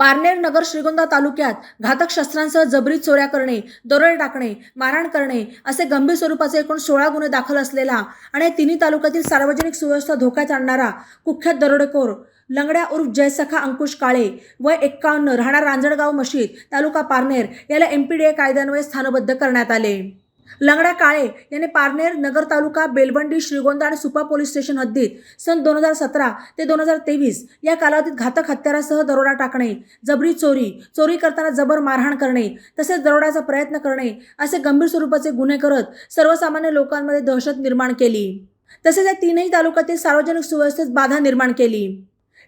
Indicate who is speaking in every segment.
Speaker 1: पारनेर नगर श्रीगोंदा तालुक्यात घातक शस्त्रांसह जबरी चोऱ्या करणे दरोडे टाकणे मारहाण करणे असे गंभीर स्वरूपाचे एकूण सोळा गुन्हे दाखल असलेला आणि तिन्ही तालुक्यातील सार्वजनिक सुव्यवस्था धोक्यात आणणारा कुख्यात दरोडेखोर लंगड्या उर्फ जयसखा अंकुश काळे व एक्कावन्न राहणार रांजणगाव मशीद तालुका पारनेर याला एमपीडीए कायद्यान्वये स्थानबद्ध करण्यात आले. लंगडा काळे याने पारनेर नगर तालुका बेलबंडी श्रीगोंदा आणि सुपा पोलीस स्टेशन हद्दीत सन दोन हजार सतरा ते दोन हजार तेवीस या कालावधीत घातक हत्यारासह दरोडा टाकणे जबरी चोरी चोरी करताना जबर मारहाण करणे तसेच दरोड्याचा प्रयत्न करणे असे गंभीर स्वरूपाचे गुन्हे करत सर्वसामान्य लोकांमध्ये दहशत निर्माण केली. तसेच या तीनही तालुक्यातील सार्वजनिक सुव्यवस्थेत बाधा निर्माण केली.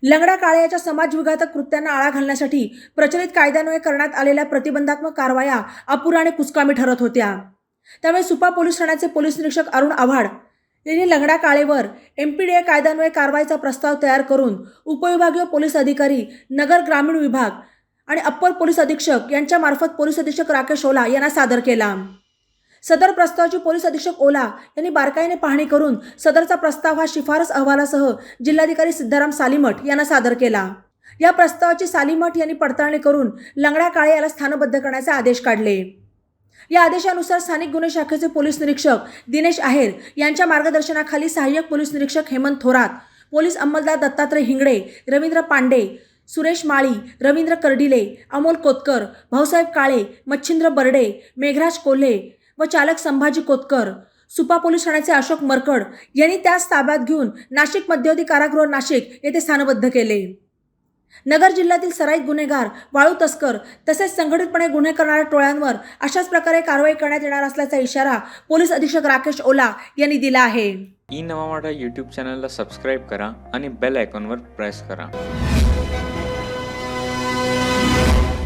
Speaker 1: लंगडा काळे याच्या समाजविघातक कृत्यांना आळा घालण्यासाठी प्रचलित कायद्यान्वये करण्यात आलेल्या प्रतिबंधात्मक कारवाया अपुरा आणि कुचकामी ठरत होत्या. त्यामुळे सुपा पोलीस ठाण्याचे पोलीस निरीक्षक अरुण आव्हाड यांनी लंगडा काळेवर एमपीडीए कायद्यान्वये कारवाईचा प्रस्ताव तयार करून उपविभागीय पोलीस अधिकारी नगर ग्रामीण विभाग आणि अप्पर पोलीस अधीक्षक यांच्यामार्फत पोलीस अधीक्षक राकेश ओला यांना सादर केला. सदर प्रस्तावाची पोलीस अधीक्षक ओला यांनी बारकाईने पाहणी करून सदरचा प्रस्ताव हा शिफारस अहवालासह जिल्हाधिकारी सिद्धाराम सालीमठ यांना सादर केला. या प्रस्तावाची सालीमठ यांनी पडताळणी करून लंगडा काळे याला स्थानबद्ध करण्याचे आदेश काढले. या आदेशानुसार स्थानिक गुन्हे शाखेचे पोलीस निरीक्षक दिनेश आहेर यांच्या मार्गदर्शनाखाली सहाय्यक पोलीस निरीक्षक हेमंत थोरात पोलीस अंमलदार दत्तात्रय हिंगडे रवींद्र पांडे सुरेश माळी रवींद्र कर्डिले अमोल कोतकर भाऊसाहेब काळे मच्छिंद्र बर्डे मेघराज कोल्हे व चालक संभाजी कोतकर सुपा पोलीस ठाण्याचे अशोक मरकड यांनी त्यास ताब्यात घेऊन नाशिक मध्यवर्ती कारागृह नाशिक येथे स्थानबद्ध केले. नगर जिल्ह्यातील सराईत गुन्हेगार वाळू तस्कर तसेच संघटितपणे गुन्हे करणाऱ्या टोळ्यांवर अशाच प्रकारे कारवाई करण्यात येणार असल्याचा इशारा पोलीस अधीक्षक राकेश ओला यांनी दिला आहे.
Speaker 2: ई नवा मराठा यूट्यूब चॅनलला सबस्क्राईब करा आणि बेल आयकॉनवर प्रेस करा.